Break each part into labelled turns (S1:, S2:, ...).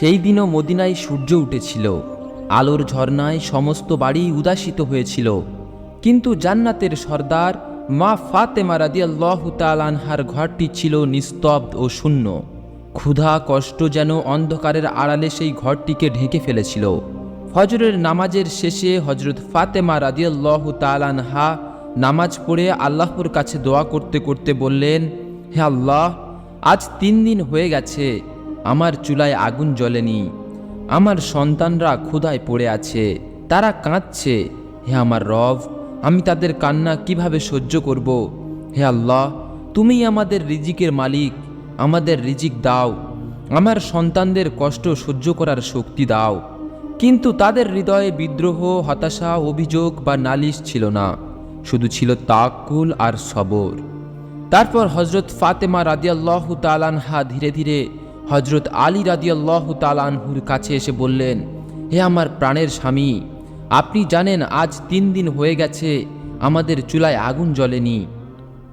S1: সেই দিনও মদিনায় সূর্য উঠেছিল। আলোর ঝর্ণায় সমস্ত বাড়ি উদাসিত হয়েছিল। কিন্তু জান্নাতের সর্দার মা ফাতেমা রাদিয়াল্লাহু তালানহার ঘরটি ছিল নিস্তব্ধ ও শূন্য। ক্ষুধা, কষ্ট যেন অন্ধকারের আড়ালে সেই ঘরটিকে ঢেকে ফেলেছিল। ফজরের নামাজের শেষে হজরত ফাতেমা রাদিয়াল্লাহু তালানহা নামাজ পড়ে আল্লাহর কাছে দোয়া করতে করতে বললেন, হে আল্লাহ, আজ তিন দিন হয়ে গেছে। আমার চুলায় আগুন জ্বলেনি। আমার সন্তানরা ক্ষুধায় পড়ে আছে। তারা কাঁদছে, হে আমার রব, আমি তাদের কান্না কীভাবে সহ্য করব? হে আল্লাহ তুমি আমাদের রিজিকের মালিক, আমাদের রিজিক দাও। আমার সন্তানদের কষ্ট সহ্য করার শক্তি দাও। কিন্তু তাদের হৃদয়ে বিদ্রোহ, হতাশা, অভিযোগ বা নালিশ ছিল না। শুধু ছিল তাকুল আর সবর। তারপর হজরত ফাতেমা রাদিয়াল্লাহ তালানহা ধীরে ধীরে হজরত আলী রাদিয়াল্লাহ তালানহুর কাছে এসে বললেন, হে আমার প্রাণের স্বামী, আপনি জানেন আজ তিন দিন হয়ে গেছে আমাদের চুলায় আগুন জ্বলেনি।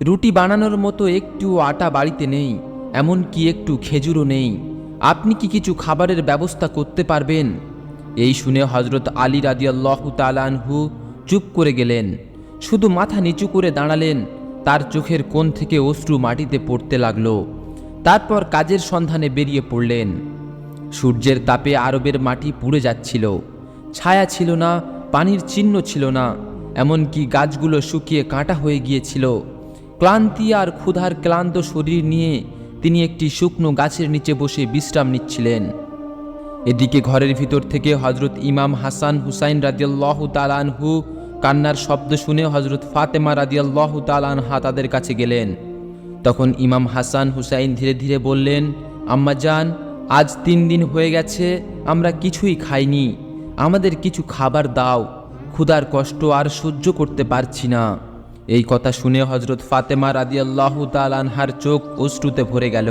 S1: রুটি বানানোর মতো একটু আটা বাড়িতে নেই এমন কি একটু খেজুরও নেই। আপনি কি কিছু খাবারের ব্যবস্থা করতে পারবেন? এই শুনে হজরত আলী রাদিয়াল্লাহ তালানহু চুপ করে গেলেন। শুধু মাথা নিচু করে দাঁড়ালেন, তার চোখের কোণ থেকে অশ্রু মাটিতে পড়তে লাগল। তারপর কাজের সন্ধানে বেরিয়ে পড়লেন। সূর্যের তাপে আরবের মাটি পুড়ে যাচ্ছিল। ছায়া ছিল না, পানির চিহ্ন ছিল না, এমনকি গাছগুলো শুকিয়ে কাঁটা হয়ে গিয়েছিল। ক্লান্তি আর ক্ষুধার ক্লান্ত শরীর নিয়ে তিনি একটি শুকনো গাছের নিচে বসে বিশ্রাম নিচ্ছিলেন। এদিকে ঘরের ভিতর থেকে হজরত ইমাম হাসান হুসাইন রাদিয়াল্লাহু তালানহু কান্নার শব্দ শুনে হজরত ফাতেমা রাদিয়াল্লাহু তালানহা তাদের কাছে গেলেন। তখন ইমাম হাসান হুসাইন ধীরে ধীরে বললেন, আম্মা যান আজ তিন দিন হয়ে গেছে, আমরা কিছুই খাইনি। আমাদের কিছু খাবার দাও। ক্ষুধার কষ্ট আর সহ্য করতে পারছি না। এই কথা শুনে হজরত ফাতেমা রাদিয়াল্লাহু তালানহার চোখ অশ্রুতে ভরে গেল।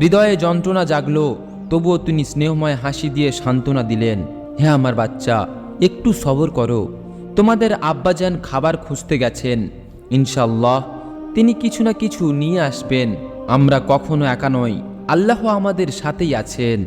S1: হৃদয়ে যন্ত্রণা জাগলো, তবুও তিনি স্নেহময় হাসি দিয়ে সান্ত্বনা দিলেন হ্যাঁ আমার বাচ্চা, একটু সবর করো। তোমাদের আব্বাজান খাবার খুঁজতে গেছেন। ইনশাল্লাহ তিনি কিছু না কিছু নিয়ে আসবেন। আমরা কখনো একা নই। আল্লাহ আমাদের সাথেই আছেন।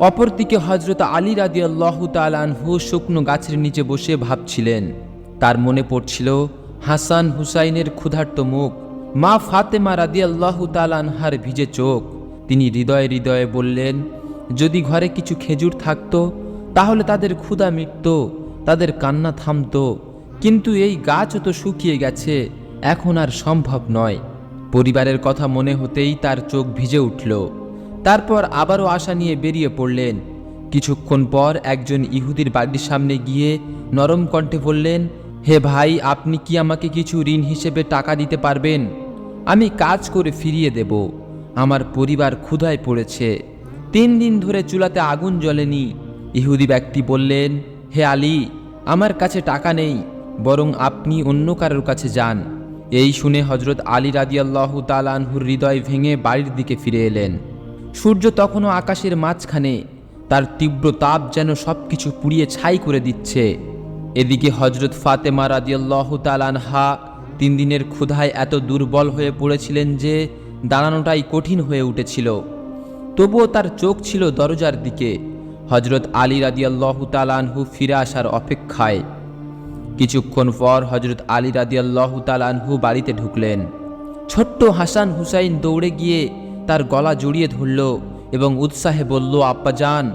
S1: অপরদিকে হজরত আলী রাদি আল্লাহ তালানহু শুকনো গাছের নিচে বসে ভাবছিলেন। তার মনে পড়ছিল, হাসান হুসাইনের ক্ষুধার্ত মুখ, মা ফাতেমা রাদি আল্লাহ তালানহার ভিজে চোখ। তিনি হৃদয়ে হৃদয়ে বললেন, যদি ঘরে কিছু খেজুর থাকত, তাহলে তাদের ক্ষুধা মিটত, তাদের কান্না থামতো। কিন্তু এই গাছও তো শুকিয়ে গেছে। এখন আর সম্ভব নয়। পরিবারের কথা মনে হতেই তার চোখ ভিজে উঠল। তারপর আবারও আশা নিয়ে বেরিয়ে পড়লেন। কিছুক্ষণ পর একজন ইহুদির বাড়ির সামনে গিয়ে নরম কণ্ঠে বললেন, হে ভাই, আপনি কি আমাকে কিছু ঋণ হিসেবে টাকা দিতে পারবেন? আমি কাজ করে ফিরিয়ে দেব। আমার পরিবার ক্ষুধায় পড়েছে। তিন দিন ধরে চুলাতে আগুন জ্বলেনি। ইহুদি ব্যক্তি বললেন, হে আলী, আমার কাছে টাকা নেই, বরং আপনি অন্য কারোর কাছে যান। এই শুনে হজরত আলী রাদিয়াল্লাহ তালানহুর হৃদয় ভেঙে বাড়ির দিকে ফিরে এলেন। সূর্য তখনও আকাশের মাঝখানে, তার তীব্র তাপ যেন সব কিছু পুড়িয়ে ছাই করে দিচ্ছে। এদিকে হজরত ফাতেমা রাদিয়াল্লাহ তালানহা তিন দিনের ক্ষুধায় এত দুর্বল হয়ে পড়েছিলেন যে, দাঁড়ানোটাই কঠিন হয়ে উঠেছিল। তবুও তার চোখ ছিল দরজার দিকে। হজরত আলী রাদিয়াল্লাহু তালানহু ফিরে আসার অপেক্ষায় কিছুক্ষণ পর হজরত আলী রাদিয়াল্লাহু তালানহু বাড়িতে ঢুকলেন। ছোট্ট হাসান হুসাইন দৌড়ে গিয়ে তার গলা জড়িয়ে ধরল এবং উৎসাহে বলল আব্বাজান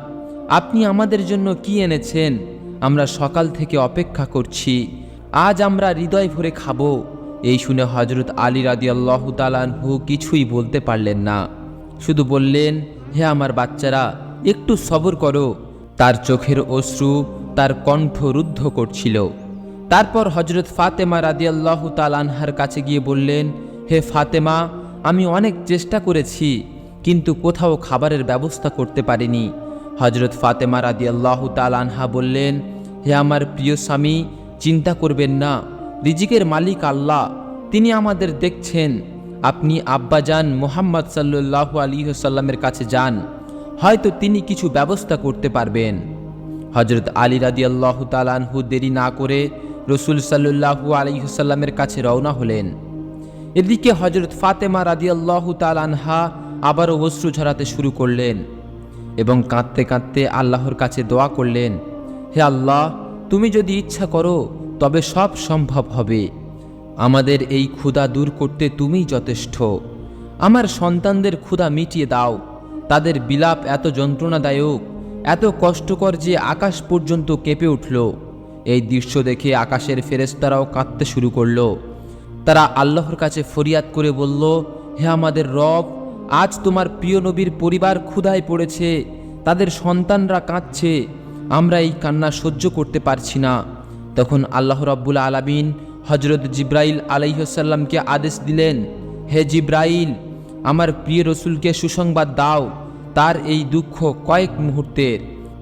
S1: আপনি আমাদের জন্য কি এনেছেন? আমরা সকাল থেকে অপেক্ষা করছি। আজ আমরা হৃদয় ভরে খাব। এই শুনে হজরত আলী রাদিয়াল্লাহু তালানহু কিছুই বলতে পারলেন না। শুধু বললেন, হে আমার বাচ্চারা, একটু সবর করো। তার চোখের অশ্রু তার কণ্ঠ রুদ্ধ করছিল। তারপর হজরত ফাতেমা রাদিয়াল্লাহু তালানহার কাছে গিয়ে বললেন, হে ফাতেমা, আমি অনেক চেষ্টা করেছি, কিন্তু কোথাও খাবারের ব্যবস্থা করতে পারিনি। হজরত ফাতেমা রাদিয়াল্লাহু তালানহা বললেন, হে আমার প্রিয় স্বামী, চিন্তা করবেন না, রিজিকের মালিক আল্লাহ, তিনি আমাদের দেখছেন। আপনি আব্বাজান মোহাম্মদ সাল্লু আলী সাল্লামের কাছে যান, হয়তো তিনি কিছু ব্যবস্থা করতে পারবেন। হজরত আলী রাদি আল্লাহ তালানহু দেরি না করে রসুল সাল্লু আলিহসাল্লামের কাছে রওনা হলেন। এদিকে হজরত ফাতেমা রাদি আল্লাহ তালানহা আবারও অশ্রু ঝরাতে শুরু করলেন এবং কাঁদতে কাঁদতে আল্লাহর কাছে দোয়া করলেন, হে আল্লাহ, তুমি যদি ইচ্ছা করো, তবে সব সম্ভব হবে। আমাদের এই ক্ষুধা দূর করতে তুমিই যথেষ্ট। আমার সন্তানদের ক্ষুধা মিটিয়ে দাও। তাদের বিলাপ এত যন্ত্রণাদায়ক, এত কষ্টকর যে আকাশ পর্যন্ত কেঁপে উঠল। এই দৃশ্য দেখে আকাশের ফেরেস্তারাও কাঁদতে শুরু করল। তারা আল্লাহর কাছে ফরিয়াদ করে বলল, হে আমাদের রব, আজ তোমার প্রিয় নবীর পরিবার ক্ষুধায় পড়েছে, তাদের সন্তানরা কাঁদছে, আমরা এই কান্না সহ্য করতে পারছি না। তখন আল্লাহ রব্বুল আলামিন হজরত জিব্রাইল আলাইহসাল্লামকে আদেশ দিলেন, হে জিব্রাইল, আমার প্রিয় রসুলকে সুসংবাদ দাও, তার এই দুঃখ কয়েক মুহূর্তের।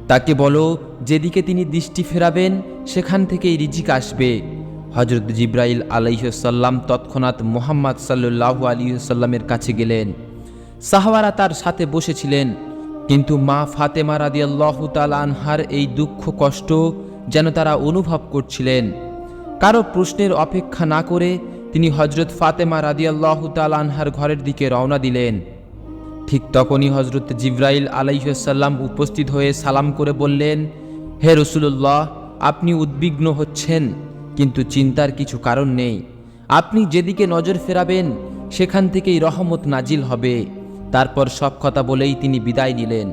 S1: তাকে বলো যেদিকে তিনি দৃষ্টি ফেরাবেন, সেখান থেকেই রিজিক আসবে। হজরত জিব্রাইল আলাইহসাল্লাম তৎক্ষণাৎ মোহাম্মদ সাল্লু আলিহসাল্লামের কাছে গেলেন। সাহাবারা তার সাথে বসেছিলেন, কিন্তু মা ফাতেমা রাদিয়াল্লাহ তাল আনহার এই দুঃখ কষ্ট যেন তারা অনুভব করছিলেন। কারও প্রশ্নের অপেক্ষা না করে তিনি হজরত ফাতেমা রাদিয়াল্লাহ তাল আনহার ঘরের দিকে রওনা দিলেন। ঠিক তখনই হজরত জিব্রাইল আলাইসাল্লাম উপস্থিত হয়ে সালাম করে বললেন হে রসুল্লাহ আপনি উদ্বিগ্ন হচ্ছেন, কিন্তু চিন্তার কিছু কারণ নেই। আপনি যেদিকে নজর ফেরাবেন, সেখান থেকেই রহমত নাজিল হবে। তারপর সব কথা বলেই তিনি বিদায় নিলেন।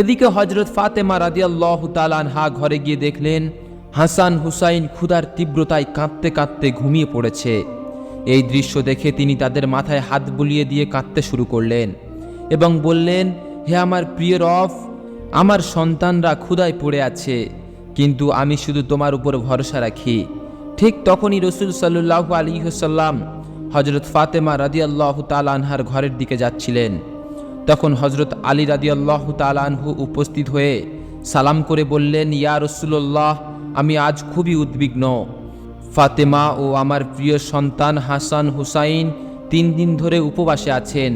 S1: এদিকে হজরত ফাতেমা রাদিয়াল্লাহ তালানহা ঘরে গিয়ে দেখলেন, হাসান হুসাইন ক্ষুধার তীব্রতায় কাঁদতে কাঁদতে ঘুমিয়ে পড়েছে। এই দৃশ্য দেখে তিনি তাদের মাথায় হাত বুলিয়ে দিয়ে কাঁদতে শুরু করলেন এবং বললেন, হে আমার প্রিয় রফ আমার সন্তানরা ক্ষুধায় পড়ে আছে, কিন্তু আমি শুধু তোমার উপর ভরসা রাখি। ঠিক তখনই রসুল সাল্লু আলী সাল্লাম হজরত ফাতেমা রাদিয়াল্লাহ তালানহার ঘরের দিকে যাচ্ছিলেন। তখন হজরত আলী রাদিয়াল্লাহ তালানহু উপস্থিত হয়ে সালাম করে বললেন, ইয়া রসুল্লাহ আমি আজ খুবই উদ্বিগ্ন। ফাতেমা ও আমার প্রিয় সন্তান হাসান হুসাইন তিন দিন ধরে উপবাসে আছেন।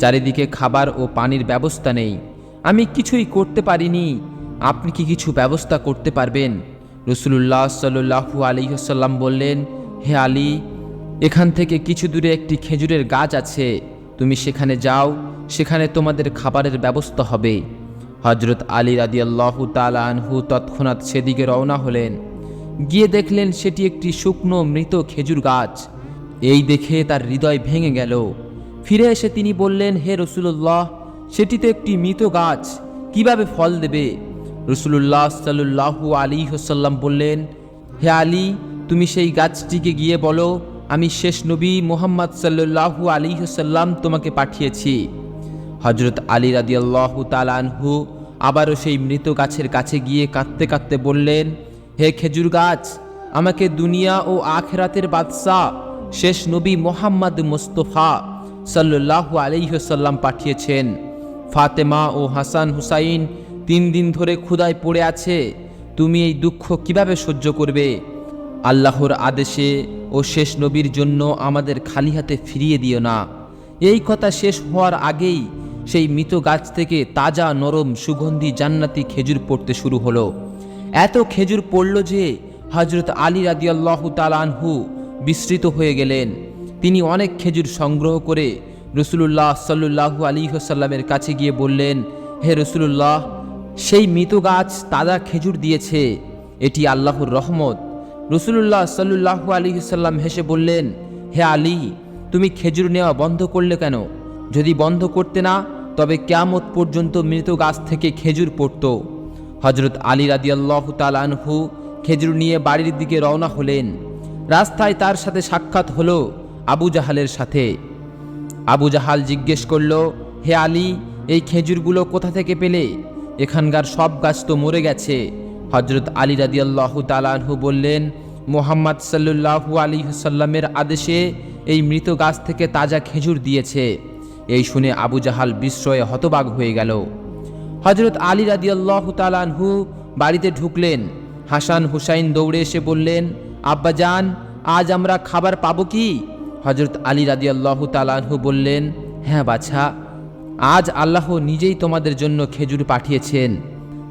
S1: চারিদিকে খাবার ও পানির ব্যবস্থা নেই। আমি কিছুই করতে পারিনি। আপনি কি কিছু ব্যবস্থা করতে পারবেন? রসুল্লাহ সাল্লু আলিহাসাল্লাম বললেন, হে আলী, এখান থেকে কিছু দূরে একটি খেজুরের গাছ আছে। তুমি সেখানে যাও, সেখানে তোমাদের খাবারের ব্যবস্থা হবে। হজরত আলী রাদিয়াল্লাহ তালা আনহু তৎক্ষণাৎ সেদিকে রওনা হলেন। গিয়ে দেখলেন সেটি একটি শুকনো মৃত খেজুর গাছ। এই দেখে তার হৃদয় ভেঙে গেল। ফিরে এসে তিনি বললেন, হে রসুল্লাহ সেটি তো একটি মৃত গাছ কীভাবে ফল দেবে? রসুল্লাহ সাল্লু আলী হোসাল্লাম বললেন, হে আলী, তুমি সেই গাছটিকে গিয়ে বলো, আমি শেষ নবী মোহাম্মদ সাল্লু আলী হোসাল্লাম তোমাকে পাঠিয়েছি। হজরত আলী রাদিয়াল্লাহ তালানহু আবারও সেই মৃত গাছের কাছে গিয়ে কাঁদতে কাঁদতে বললেন, হে খেজুর গাছ, আমাকে দুনিয়া ও আখেরাতের বাদশাহ, শেষ নবী মোহাম্মদ মুস্তফা সাল্লাহু আলাইহসাল্লাম পাঠিয়েছেন। ফাতেমা ও হাসান হুসাইন তিন দিন ধরে ক্ষুদায় পড়ে আছে। তুমি এই দুঃখ কীভাবে সহ্য করবে? আল্লাহর আদেশে ও শেষ নবীর জন্য আমাদের খালি হাতে ফিরিয়ে দিও না। এই কথা শেষ হওয়ার আগেই সেই মৃত গাছ থেকে তাজা নরম সুগন্ধি জান্নাতি খেজুর পড়তে শুরু হলো। এত খেজুর পড়ল যে হজরত আলী রাদিয়াল্লাহু তালানহু বিস্মৃত হয়ে গেলেন। তিনি অনেক খেজুর সংগ্রহ করে রসুলুল্লাহ সাল্লু আলী হোসাল্লামের কাছে গিয়ে বললেন, হে রসুলুল্লাহ, সেই মৃত গাছ তাজা খেজুর দিয়েছে, এটি আল্লাহর রহমত। রসুলুল্লাহ সাল্লু আলী সাল্লাম হেসে বললেন, হে আলী, তুমি খেজুর নেওয়া বন্ধ করলে কেন? যদি বন্ধ করতে না, তবে কেয়ামত পর্যন্ত মৃত গাছ থেকে খেজুর পড়ত। হজরত আলী রাদিয়াল্লাহ তালানহু খেজুর নিয়ে বাড়ির দিকে রওনা হলেন। রাস্তায় তার সাথে সাক্ষাৎ হলো আবু জাহালের সাথে। আবু জাহাল জিজ্ঞেস করল, হে আলী, এই খেজুরগুলো কোথা থেকে পেলে? এখানকার সব গাছ তো মরে গেছে। হজরত আলী রাদিয়াল্লাহু তালানহু বললেন, মোহাম্মদ সাল্লু আলী সাল্লামের আদেশে এই মৃত গাছ থেকে তাজা খেজুর দিয়েছে। এই শুনে আবু জাহাল বিস্ময়ে হতবাগ হয়ে গেল। হজরত আলী রাদিয়াল্লাহ তালানহু বাড়িতে ঢুকলেন। হাসান হুসাইন দৌড়ে এসে বললেন আব্বাজান আজ আমরা খাবার পাবো কি? হজরত আলী রাদিয়াল্লাহ তালানহু বললেন হ্যাঁ বাছা, আজ আল্লাহ নিজেই তোমাদের জন্য খেজুর পাঠিয়েছেন।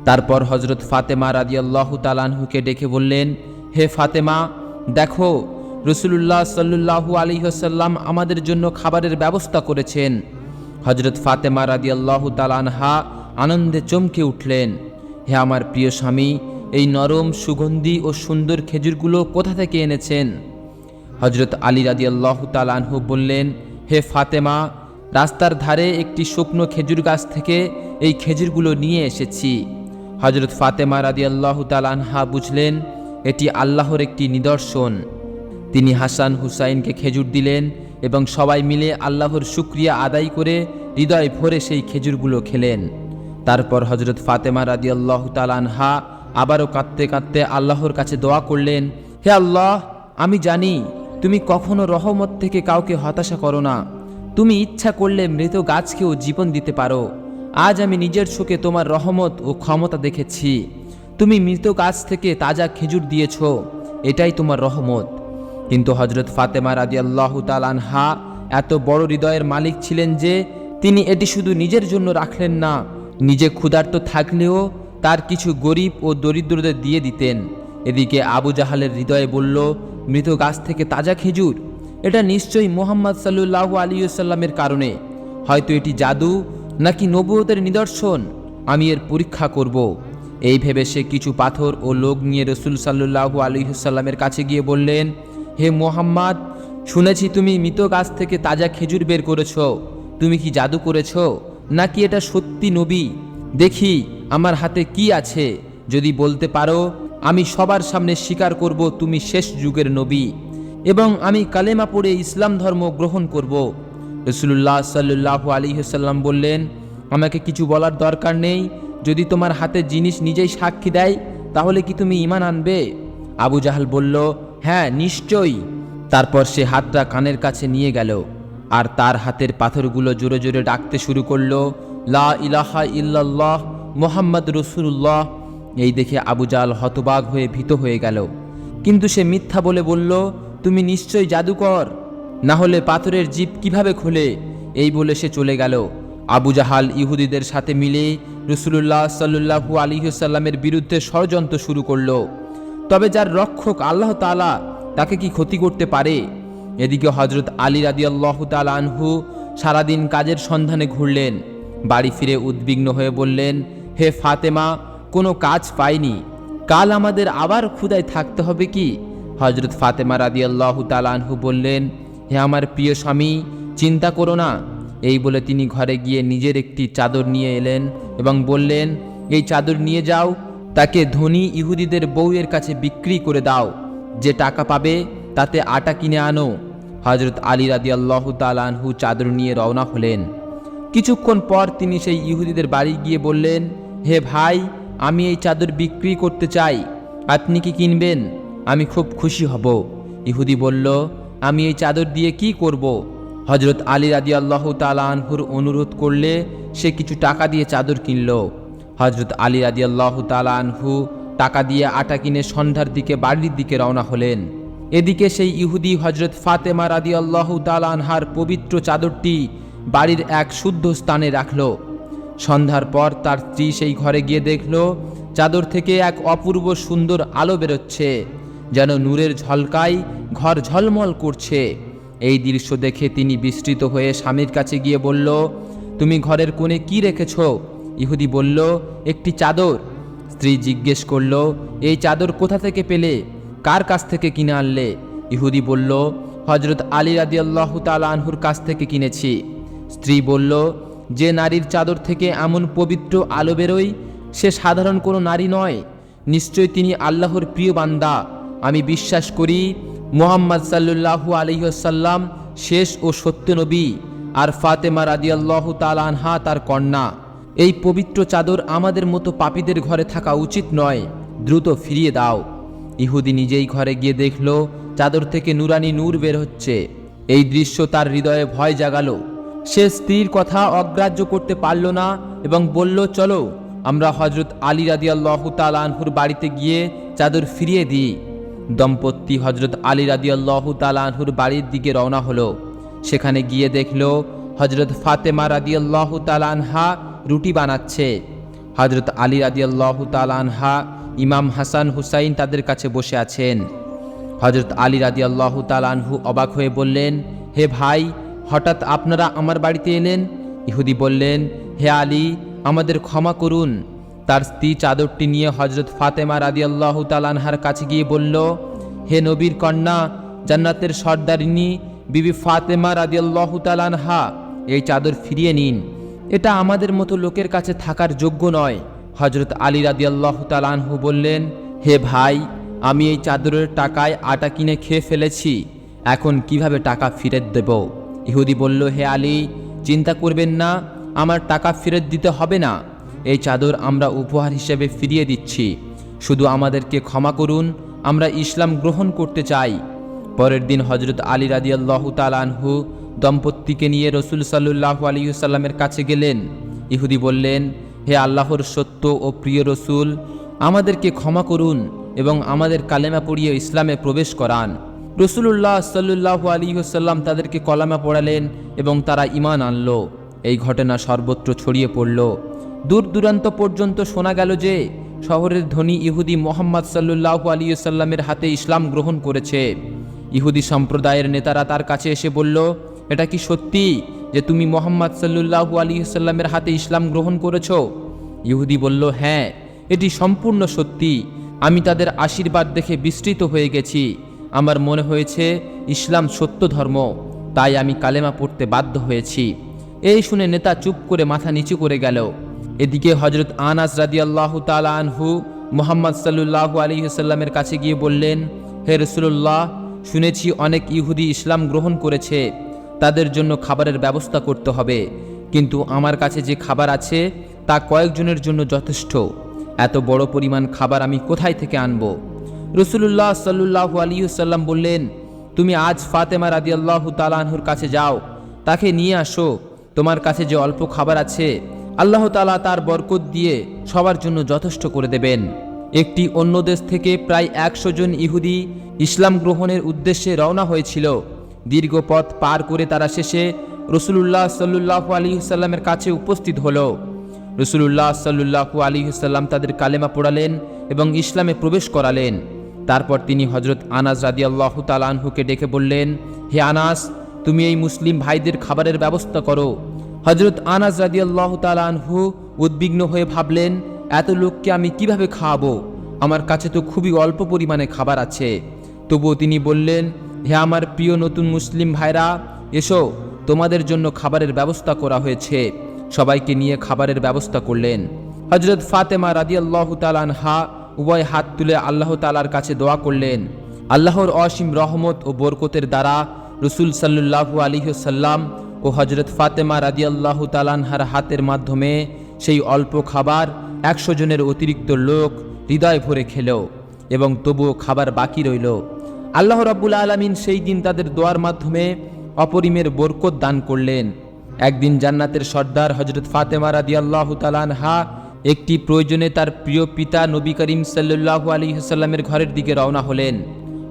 S1: তারপর হজরত ফাতেমা রাদিয়াল্লাহ তালানহুকে ডেকে বললেন, হে ফাতেমা, দেখো, রসুলুল্লাহ সাল্লু আলী হাসাল্লাম আমাদের জন্য খাবারের ব্যবস্থা করেছেন। হজরত ফাতেমা রাদিয়াল্লাহ তালানহা আনন্দে চমকে উঠলেন, হে আমার প্রিয় স্বামী, এই নরম সুগন্ধি ও সুন্দর খেজুরগুলো কোথা থেকে এনেছেন? হজরত আলী রাদি আল্লাহ তালানহু বললেন, হে ফাতেমা, রাস্তার ধারে একটি শুকনো খেজুর গাছ থেকে এই খেজুরগুলো নিয়ে এসেছি। হজরত ফাতেমা রাদি আল্লাহ তালানহা বুঝলেন, এটি আল্লাহর একটি নিদর্শন। তিনি হাসান হুসাইনকে খেজুর দিলেন এবং সবাই মিলে আল্লাহর শুক্রিয়া আদায় করে হৃদয় ভরে সেই খেজুরগুলো খেলেন। তারপর হজরত ফাতেমা রাদি আল্লাহ তালানহা আবারও কাঁদতে কাঁদতে আল্লাহর কাছে দোয়া করলেন, হে আল্লাহ, আমি জানি তুমি কখনো রহমত থেকে কাউকে হতাশা করো না। তুমি ইচ্ছা করলে মৃত গাছকেও জীবন দিতে পারো। আজ আমি নিজের চোখে তোমার রহমত ও ক্ষমতা দেখেছি। তুমি মৃত গাছ থেকে তাজা খেজুর দিয়েছ। এটাই তোমার রহমত। কিন্তু হজরত ফাতেমা রাজি আল্লাহ আনহা এত বড় হৃদয়ের মালিক ছিলেন যে, তিনি এটি শুধু নিজের জন্য রাখলেন না, নিজে ক্ষুধার্ত থাকলেও তার কিছু গরিব ও দরিদ্রদের দিয়ে দিতেন। এদিকে আবু জাহালের হৃদয়ে বলল মৃত গাছ থেকে তাজা খেজুর। এটা নিশ্চয়ই মোহাম্মদ সাল্লু আলিয়াল্লামের কারণে। হয়তো এটি জাদু নাকি নবুয়তের নিদর্শন? আমি এর পরীক্ষা করব। এই ভেবে সে কিছু পাথর ও লোক নিয়ে রসুল সাল্লু আলিহাল্লামের কাছে গিয়ে বললেন, হে মোহাম্মদ, শুনেছি তুমি মৃত গাছ থেকে তাজা খেজুর বের করেছ। তুমি কি জাদু করেছ? নাকি এটা সত্যি নবী? দেখি, আমার হাতে কি আছে? যদি বলতে পারো আমি সবার সামনে স্বীকার করব তুমি শেষ যুগের নবী এবং আমি কালেমা পড়ে ইসলাম ধর্ম গ্রহণ করব। রসুল্লাহ সাল্লাহ আলী সাল্লাম বললেন, আমাকে কিছু বলার দরকার নেই। যদি তোমার হাতে জিনিস নিজেই সাক্ষী দেয়, তাহলে কি তুমি ইমান আনবে? আবু জাহাল বলল হ্যাঁ নিশ্চয়ই। তারপর সে হাতটা কানের কাছে নিয়ে গেল আর তার হাতের পাথরগুলো জোরে জোরে ডাকতে শুরু করল, লা ইলাহা ইল্লাল্লাহ মোহাম্মদ রসুল্লাহ এই দেখে আবু জাল হতবাগ হয়ে ভীত হয়ে গেল। কিন্তু সে মিথ্যা বলে বলল, তুমি নিশ্চয়ই জাদুকর। না হলে পাথরের জীব কীভাবে খোলে? এই বলে সে চলে গেল। আবু জাহাল ইহুদিদের সাথে মিলে রসুল্লাহ সাল্লু আলিহাল্লামের বিরুদ্ধে ষড়যন্ত্র শুরু করল। তবে যার রক্ষক আল্লাহ তালা তাকে কি ক্ষতি করতে পারে? এদিকে হজরত আলী রাদি আল্লাহ আনহু সারাদিন কাজের সন্ধানে ঘুরলেন। বাড়ি ফিরে উদ্বিগ্ন হয়ে বললেন, হে ফাতেমা কোনো কাজ পাইনি। কাল আমাদের আবার ক্ষুদায় থাকতে হবে কি? হজরত ফাতেমা রাদি আল্লাহ আনহু বললেন, হে আমার প্রিয় স্বামী, চিন্তা করো না। এই বলে তিনি ঘরে গিয়ে নিজের একটি চাদর নিয়ে এলেন এবং বললেন, এই চাদর নিয়ে যাও, তাকে ধনী ইহুদিদের বউয়ের কাছে বিক্রি করে দাও। যে টাকা পাবে, তাতে আটা কিনে আনো। হজরত আলী রাদি আল্লাহ তালানহু চাদর নিয়ে রওনা হলেন। কিছুক্ষণ পর তিনি সেই ইহুদিদের বাড়ি গিয়ে বললেন, হে ভাই আমি এই চাদর বিক্রি করতে চাই। আপনি কি কিনবেন? আমি খুব খুশি হব। ইহুদি বলল, আমি এই চাদর দিয়ে কি করব। হজরত আলী রাদি আল্লাহ তালানহুর অনুরোধ করলে সে কিছু টাকা দিয়ে চাদর কিনল। হজরত আলী রাদি আল্লাহ তালানহু টাকা দিয়ে আটা কিনে সন্ধ্যার দিকে বাড়ির দিকে রওনা হলেন। এদিকে সেই ইহুদি হজরত ফাতেমা রাদি আল্লাহ তালানহার পবিত্র চাদরটি বাড়ির এক শুদ্ধ স্থানে রাখল। সন্ধ্যার পর তার স্ত্রী সেই ঘরে গিয়ে দেখল, চাদর থেকে এক অপূর্ব সুন্দর আলো বেরোচ্ছে, যেন নূরের ঝলকায় ঘর ঝলমল করছে। এই দৃশ্য দেখে তিনি বিস্তৃত হয়ে স্বামীর কাছে গিয়ে বলল, তুমি ঘরের কোণে কি রেখেছ? ইহুদি বলল, একটি চাদর। স্ত্রী জিজ্ঞেস করল, এই চাদর কোথা থেকে পেলে? কার কাছ থেকে কিনে আনলে? ইহুদি বলল হজরত আলী রাদি আল্লাহ আনহুর কাছ থেকে কিনেছি। স্ত্রী বলল যে নারীর চাদর থেকে এমন পবিত্র আলো বেরোয়, সে সাধারণ কোনো নারী নয়। নিশ্চয় তিনি আল্লাহর প্রিয় বান্দা। আমি বিশ্বাস করি, মোহাম্মদ সাল্লু আলহিসাল্লাম শেষ ও সত্য নবী, আর ফাতেমা রাদিয়াল্লাহ তালানহা তার কন্যা। এই পবিত্র চাদর আমাদের মতো পাপীদের ঘরে থাকা উচিত নয়, দ্রুত ফিরিয়ে দাও। ইহুদি নিজেই ঘরে গিয়ে দেখল, চাদর থেকে নুরানি নূর বের হচ্ছে। এই দৃশ্য তার হৃদয়ে ভয় জাগালো। সে স্ত্রীর কথা অগ্রাহ্য করতে পারল না এবং বলল, চলো, আমরা হজরত আলী রাদিয়াল্লাহ তালানহুর বাড়িতে গিয়ে চাদর ফিরিয়ে দিই। দম্পতি হজরত আলী রাদিয়াল্লাহ তালানহুর বাড়ির দিকে রওনা হলো। সেখানে গিয়ে দেখল হজরত ফাতেমা রাদিয়াল্লাহ তালানহা রুটি বানাচ্ছে। হজরত আলী রাদিয়াল্লাহ তালানহা ইমাম হাসান হুসাইন তাদের কাছে বসে আছেন। হজরত আলী রাদিয়াল্লাহ তালানহু অবাক হয়ে বললেন, হে ভাই হঠাৎ আপনারা আমার বাড়িতে এলেন? ইহুদি বললেন, হে আলী, আমাদের ক্ষমা করুন। তার স্ত্রী চাদরটি নিয়ে হজরত ফাতেমা রাদিয়াল্লাহ তালানহার কাছে গিয়ে বলল, হে নবীর কন্যা, জান্নাতের সর্দারিনী বিবি ফাতেমা রাদিয়াল্লাহ তালানহা এই চাদর ফিরিয়ে নিন। এটা আমাদের মতো লোকের কাছে থাকার যোগ্য নয়। হজরত আলী রাদিয়াল্লাহ তালানহু বললেন, হে ভাই, আমি এই চাদরের টাকায় আটা কিনে খেয়ে ফেলেছি। এখন কীভাবে টাকা ফেরত দেব? ইহুদি বলল, হে আলী, চিন্তা করবেন না, আমার টাকা ফেরত দিতে হবে না। এই চাদর আমরা উপহার হিসেবে ফিরিয়ে দিচ্ছি। শুধু আমাদেরকে ক্ষমা করুন, আমরা ইসলাম গ্রহণ করতে চাই। পরের দিন হজরত আলী রাদিয়াল্লাহু তালানহু দম্পতিকে নিয়ে রসুল সাল্লু আলিউসাল্লামের কাছে গেলেন। ইহুদি বললেন, হে আল্লাহর সত্য ও প্রিয় রসুল, আমাদেরকে ক্ষমা করুন এবং আমাদের কালেমা পড়িয়ে ইসলামে প্রবেশ করান। রসুল্লাহ সাল্লু আলিউসাল্লাম তাদেরকে কলামা পড়ালেন এবং তারা ইমান আনল। এই ঘটনা সর্বত্র ছড়িয়ে পড়ল। দূর দূরান্ত পর্যন্ত শোনা গেল যে, শহরের ধনী ইহুদি মোহাম্মদ সাল্লু আলিউসাল্লামের হাতে ইসলাম গ্রহণ করেছে। ইহুদি সম্প্রদায়ের নেতারা তার কাছে এসে বলল, এটা কি সত্যি যে তুমি মোহাম্মদ সাল্লু আলী সাল্লামের হাতে ইসলাম গ্রহণ করেছ? ইহুদি বলল হ্যাঁ এটি সম্পূর্ণ সত্যি। আমি তাদের আশীর্বাদ দেখে বিস্তৃত হয়ে গেছি। আমার মনে হয়েছে, ইসলাম সত্য ধর্ম, তাই আমি কালেমা পড়তে বাধ্য হয়েছি। এই শুনে নেতা চুপ করে মাথা নিচু করে গেল। এদিকে হজরত আনাস আল্লাহ তালা আনহু মোহাম্মদ সাল্লু আলী সাল্লামের কাছে গিয়ে বললেন, হে রসুল্লাহ শুনেছি অনেক ইহুদি ইসলাম গ্রহণ করেছে। তাদের জন্য খাবারের ব্যবস্থা করতে হবে। কিন্তু আমার কাছে যে খাবার আছে, তা কয়েকজনের জন্য যথেষ্ট। এত বড় পরিমাণ খাবার আমি কোথায় থেকে আনব? রসুল্লাহ সাল্লু আলিউসাল্লাম বললেন, তুমি আজ ফাতেমা আল্লাহ তালাহুর কাছে যাও, তাকে নিয়ে আসো। তোমার কাছে যে অল্প খাবার আছে, আল্লাহ তালা তার বরকত দিয়ে সবার জন্য যথেষ্ট করে দেবেন। একটি অন্য দেশ থেকে প্রায় একশো জন ইহুদি ইসলাম গ্রহণের উদ্দেশ্যে রওনা হয়েছিল। দীর্ঘ পথ পার করে তারা শেষে রসুলুল্লাহ সাল্লু আলী সাল্লামের কাছে উপস্থিত হলো। রসুলুল্লাহ সাল্লু আলী সাল্লাম তাদের কালেমা পড়ালেন এবং ইসলামে প্রবেশ করালেন। তারপর তিনি হজরত আনাস রাদি আল্লাহ তালানহুকে ডেকে বললেন, হে আনাস, তুমি এই মুসলিম ভাইদের খাবারের ব্যবস্থা করো। হজরত আনাস রাদি আল্লাহ তালানহু উদ্বিগ্ন হয়ে ভাবলেন, এত লোককে আমি কীভাবে খাওয়াবো? আমার কাছে তো খুবই অল্প পরিমাণে খাবার আছে। তবুও তিনি বললেন, হে আমার প্রিয় নতুন মুসলিম ভাইরা, এসো, তোমাদের জন্য খাবারের ব্যবস্থা করা হয়েছে। সবাইকে নিয়ে খাবারের ব্যবস্থা করলেন। হজরত ফাতেমা রাদি আল্লাহ তালানহা উভয় হাত তুলে আল্লাহ তালার কাছে দোয়া করলেন। আল্লাহর অসীম রহমত ও বরকতের দ্বারা রসুল সাল্লু আলিহসাল্লাম ও হজরত ফাতেমা রাদি আল্লাহ তালানহার হাতের মাধ্যমে সেই অল্প খাবার একশো জনের অতিরিক্ত লোক হৃদয় ভরে খেল এবং তবুও খাবার বাকি রইল। আল্লাহ রাব্বুল আলমিন সেই দিন তাদের দোয়ার মাধ্যমে অপরিমের বরকত দান করলেন। একদিন জান্নাতের সর্দার হজরত ফাতেমা রাদি আল্লাহ তালানহা একটি প্রয়োজনে তার প্রিয় পিতা নবী করিম সাল্লু আলী সাল্লামের ঘরের দিকে রওনা হলেন।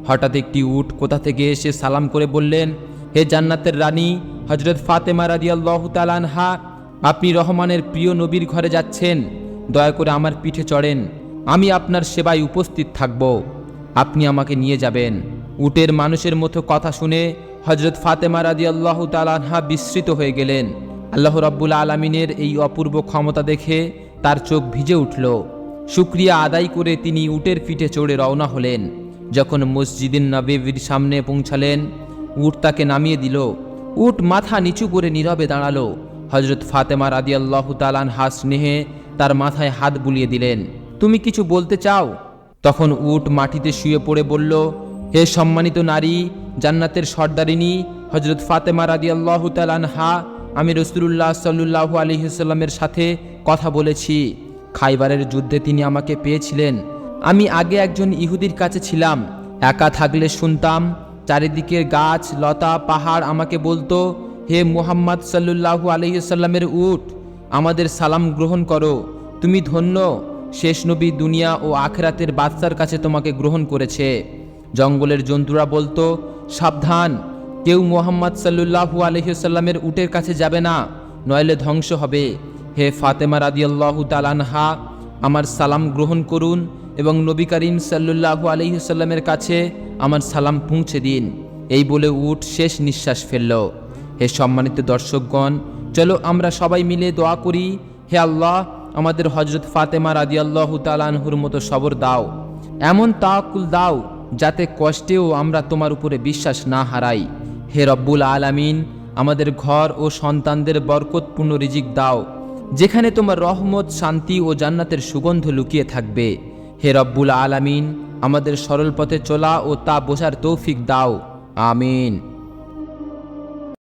S1: হঠাৎ একটি উট কোথা থেকে এসে সালাম করে বললেন, হে জান্নাতের রানী হজরত ফাতেমা রাদি আল্লাহ তালানহা আপনি রহমানের প্রিয় নবীর ঘরে যাচ্ছেন। দয়া করে আমার পিঠে চড়েন। আমি আপনার সেবায় উপস্থিত থাকব। আপনি আমাকে নিয়ে যাবেন। উটের মানুষের মতো কথা শুনে হজরত ফাতেমা রাদি আল্লাহ তালানহা বিস্মৃত হয়ে গেলেন। আল্লাহ রাব্বুল আলমিনের এই অপূর্ব ক্ষমতা দেখে তার চোখ ভিজে উঠল। শুক্রিয়া আদায় করে তিনি উটের পিঠে চড়ে রওনা হলেন। যখন মসজিদিন নবেবির সামনে পৌঁছালেন, উট তাকে নামিয়ে দিল। উট মাথা নিচু করে নীরবে দাঁড়াল। হজরত ফাতেমা রাদি আল্লাহ তালানহা স্নেহে তার মাথায় হাত বুলিয়ে দিলেন, তুমি কিছু বলতে চাও? তখন উট মাটিতে শুয়ে পড়ে বলল, হে সম্মানিত নারী, জান্নাতের সর্দারিনী হজরত ফাতেমা রাদি আল্লাহ তালানহা আমি রসুল্লাহ সাল্লু আলহিসাল্লামের সাথে কথা বলেছি, খাইবারের যুদ্ধে তিনি আমাকে পেয়েছিলেন। আমি আগে একজন ইহুদির কাছে ছিলাম, একা থাকলে শুনতাম, চারিদিকের গাছ, লতা, পাহাড় আমাকে বলতো, হে মুহাম্মদ সাল্লু আলহিসাল্লামের উট, আমাদের সালাম গ্রহণ করো, তুমি ধন্য, শেষ নবী দুনিয়া ও আখেরাতের বাদশার কাছে তোমাকে গ্রহণ করেছে। জঙ্গলের জন্তুরা বলতো, সাবধান, কেউ মোহাম্মদ সাল্লু আলহিসাল্লামের উটের কাছে যাবে না, নইলে ধ্বংস হবে। হে ফাতেমা রাদিয়াল্লাহু তালানহা আমার সালাম গ্রহণ করুন এবং নবী করিম সাল্লু আলহিসাল্লামের কাছে আমার সালাম পৌঁছে দিন। এই বলে উঠ, শেষ নিঃশ্বাস ফেলল। হে সম্মানিত দর্শকগণ, চলো আমরা সবাই মিলে দোয়া করি, হে আল্লাহ, আমাদের হজরত ফাতেমা রাদিয়াল্লাহু তালানহুর মতো সবর দাও। এমন তাকুল দাও, যাতে কষ্টেও আমরা তোমার উপরে বিশ্বাস না হারাই। হে রব্বুল আলামিন, আমাদের ঘর ও সন্তানদের বরকতপূর্ণ রিজিক দাও। যেখানে তোমার রহমত, শান্তি ও জান্নাতের সুগন্ধ লুকিয়ে থাকবে। হে রব্বুল আলামিন, আমাদের সরল পথে চলা ও তা বোঝার তৌফিক দাও। আমিন।